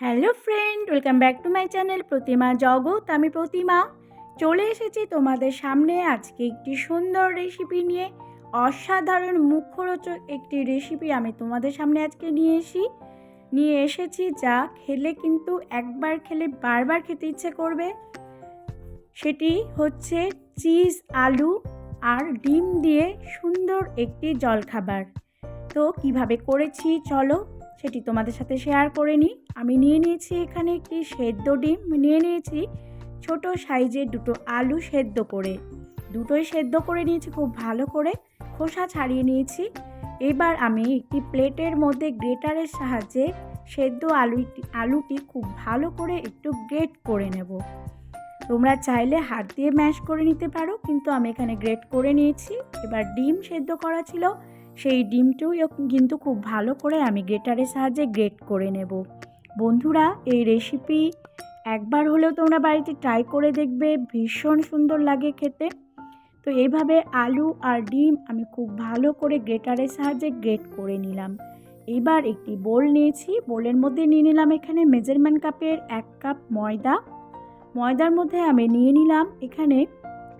Hello friend, welcome back to my channel Pratima Jagat, আমি প্রতিমা। চলে এসেছি তোমাদের সামনে আজকে একটি সুন্দর রেসিপি নিয়ে। অসাধারণ মুখরোচক একটি রেসিপি আমি তোমাদের সামনে আজকে নিয়ে এসি। নিয়ে এসেছি যা খেলে কিন্তু একবার খেলে বারবার খেতে ইচ্ছে করবে। সেটি হচ্ছে চিজ আলু আর ডিম দিয়ে সুন্দর একটি জলখাবার। তো কীভাবে করেছি চলো সেটি তোমাদের সাথে শেয়ার করে নিই। আমি নিয়ে নিয়েছি এখানে একটি সেদ্ধ ডিম। নিয়ে নিয়েছি ছোট সাইজের দুটো আলু সেদ্ধ করে। দুটোই সেদ্ধ করে নিয়েছি খুব ভালো করে। খোসা ছাড়িয়ে নিয়েছি। এবার আমি একটি প্লেটের মধ্যে গ্রেটারের সাহায্যে সেদ্ধ আলুটি আলুটি খুব ভালো করে একটু গ্রেট করে নেব। তোমরা চাইলে হাত দিয়ে ম্যাশ করে নিতে পারো, কিন্তু আমি এখানে গ্রেট করে নিয়েছি। এবার ডিম সেদ্ধ করা ছিল। সেই ডিমটিও কিন্তু খুব ভালো করে আমি গ্রেটারের সাহায্যে গ্রেট করে নেব। বন্ধুরা, এই রেসিপি একবার হলেও তোমরা বাড়িতে ট্রাই করে দেখবে, ভীষণ সুন্দর লাগে খেতে। তো এইভাবে আলু আর ডিম আমি খুব ভালো করে গ্রেটারের সাহায্যে গ্রেট করে নিলাম। এবার একটি বোল নিয়েছি, বোলের মধ্যে নিয়ে নিলাম এখানে মেজারমেন্ট কাপের এক কাপ ময়দা। ময়দার মধ্যে আমি নিয়ে নিলাম এখানে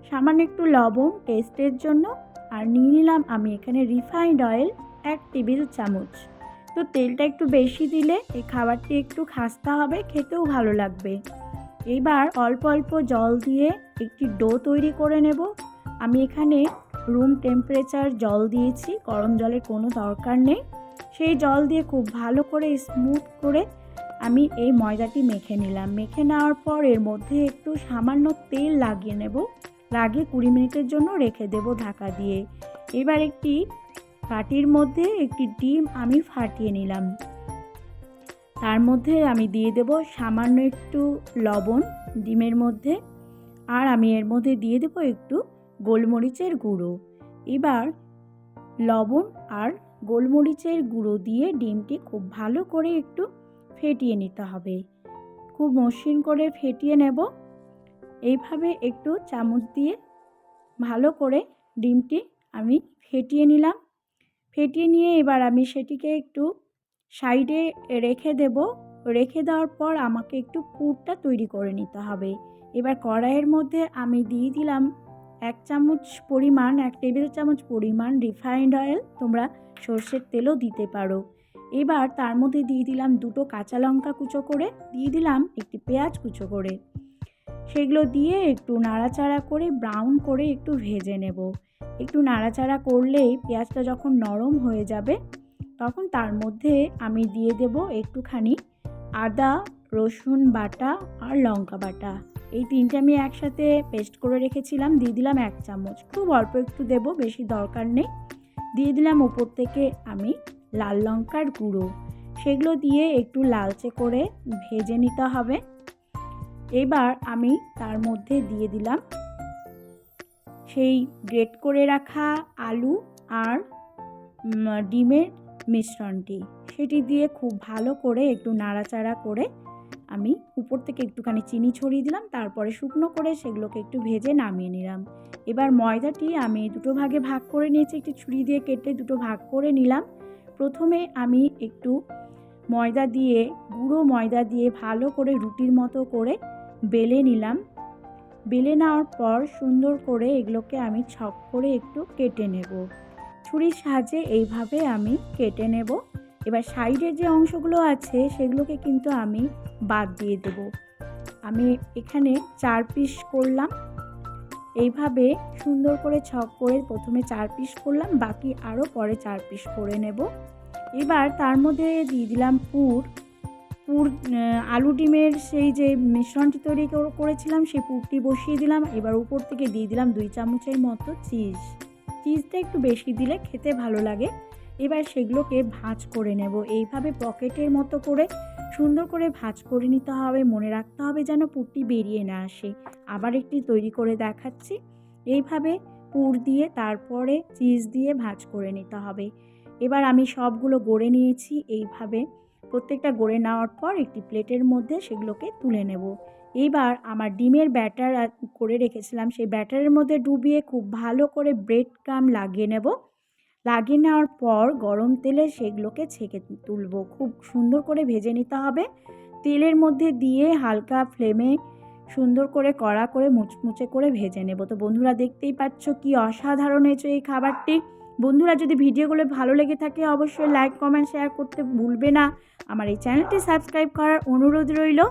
সামান্য একটু লবণ টেস্টের জন্য। আর নিয়ে নিলাম আমি এখানে রিফাইন্ড অয়েল এক টেবিল চামচ। তো তেলটা একটু বেশি দিলে এই খাবারটি একটু খাস্তা হবে, খেতেও ভালো লাগবে। এবার অল্প অল্প জল দিয়ে একটি ডো তৈরি করে নেব। আমি এখানে রুম টেম্পারেচার জল দিয়েছি, গরম জলের কোনো দরকার নেই। সেই জল দিয়ে খুব ভালো করে স্মুথ করে আমি এই ময়দাটি মেখে নিলাম। মেখে নেওয়ার পর এর মধ্যে একটু সামান্য তেল লাগিয়ে নেব। লাগিয়ে কুড়ি মিনিটের জন্য রেখে দেব ঢাকা দিয়ে। এবার একটি বাটির মধ্যে একটি ডিম আমি ফাটিয়ে নিলাম। তার মধ্যে আমি দিয়ে দেব সামান্য একটু লবণ ডিমের মধ্যে। আর আমি এর মধ্যে দিয়ে দেব একটু গোলমরিচের গুঁড়ো। এবার লবণ আর গোলমরিচের গুঁড়ো দিয়ে ডিমটি খুব ভালো করে একটু ফেটিয়ে নিতে হবে। খুব মসৃণ করে ফেটিয়ে নেব। এইভাবে একটু চামচ দিয়ে ভালো করে ডিমটি আমি ফেটিয়ে নিলাম। ফেটিয়ে নিয়ে এবার আমি সেটিকে একটু সাইডে রেখে দেব। রেখে দেওয়ার পর আমাকে একটু পুরটা তৈরি করে নিতে হবে। এবার কড়াইয়ের মধ্যে আমি দিয়ে দিলাম এক চামচ পরিমাণ, এক টেবিল চামচ পরিমাণ রিফাইন্ড অয়েল। তোমরা সর্ষের তেলও দিতে পারো। এবার তার মধ্যে দিয়ে দিলাম দুটো কাঁচা লঙ্কা কুচো করে। দিয়ে দিলাম একটি পেঁয়াজ কুচো করে। সেগুলো দিয়ে একটু নাড়াচাড়া করে ব্রাউন করে একটু ভেজে নেব। একটু নাড়াচাড়া করলেই পেঁয়াজটা যখন নরম হয়ে যাবে, তখন তার মধ্যে আমি দিয়ে দেব একটুখানি আদা, রসুন বাটা আর লঙ্কা বাটা। এই তিনটে আমি একসাথে পেস্ট করে রেখেছিলাম, দিয়ে দিলাম এক চামচ। খুব অল্প একটু দেব, বেশি দরকার নেই। দিয়ে দিলাম উপর থেকে আমি লাল লঙ্কার গুঁড়ো। সেগুলো দিয়ে একটু লালচে করে ভেজে নিতে হবে। এবার আমি তার মধ্যে দিয়ে দিলাম সেই গ্রেট করে রাখা আলু আর ডিমের মিশ্রণটি। সেটি দিয়ে খুব ভালো করে একটু নাড়াচাড়া করে আমি উপর থেকে একটুখানি চিনি ছড়িয়ে দিলাম, তারপরে শুকনো করে সেগুলোকে একটু ভেজে নামিয়ে নিলাম। এবার ময়দাটি আমি দুটো ভাগে ভাগ করে নিয়েছি, একটি ছুরি দিয়ে কেটে দুটো ভাগ করে নিলাম। প্রথমে আমি একটু ময়দা দিয়ে, গুঁড়ো ময়দা দিয়ে ভালো করে রুটির মতো করে বেলে নিলাম। বেলে নেওয়ার পর সুন্দর করে এগুলোকে আমি ছক করে একটু কেটে নেব। ছুরির সাহায্যে এইভাবে আমি কেটে নেব। এবার সাইডের যে অংশগুলো আছে সেগুলোকে কিন্তু আমি বাদ দিয়ে দেব। আমি এখানে চার পিস করলাম। এইভাবে সুন্দর করে ছক করে প্রথমে চার পিস করলাম, বাকি আরও পরে চার পিস করে নেব। এবার তার মধ্যে দিয়ে দিলাম পুর। পুর আলু ডিমের সেই যে মিশ্রণটি তৈরি করেছিলাম, সেই পুরটি বসিয়ে দিলাম, এবার উপর থেকে দিয়ে দিলাম দুই চামচের মতো চিজ। চিজটা একটু বেশি দিলে খেতে ভালো লাগে। এবার সেগুলোকে ভাজ করে নেব। এইভাবে পকেটের মতো করে সুন্দর করে ভাজ করে নিতে হবে, মনে রাখতে হবে যেন পুরটি বেরিয়ে না আসে। আবার একটি তৈরি করে দেখাচ্ছি। এইভাবে পুর দিয়ে তারপরে চিজ দিয়ে ভাজ করে নিতে হবে। এবার আমি সবগুলো গড়ে নিয়েছি। এইভাবে প্রত্যেকটা গড়ে নেওয়ার পর একটি প্লেটের মধ্যে সেগুলোকে তুলে নেব। এইবার আমার ডিমের ব্যাটার করে রেখেছিলাম। সেই ব্যাটারের মধ্যে ডুবিয়ে খুব ভালো করে ব্রেড ক্রাম লাগিয়ে নেব। লাগিয়ে নেওয়ার পর গরম তেলে সেগুলোকে ছেঁকে তুলব। খুব সুন্দর করে ভেজে নিতে হবে। তেলের মধ্যে দিয়ে হালকা ফ্লেমে সুন্দর করে কড়া করে মুচমুচে করে ভেজে নেব। তো বন্ধুরা দেখতেই পাচ্ছ কি অসাধারণ হয়েছে এই খাবারটি। বন্ধুরা, যদি ভিডিওগুলো ভালো লেগে থাকে, অবশ্যই লাইক কমেন্ট শেয়ার করতে ভুলবে না। আমার এই চ্যানেলটি সাবস্ক্রাইব করার অনুরোধ রইল।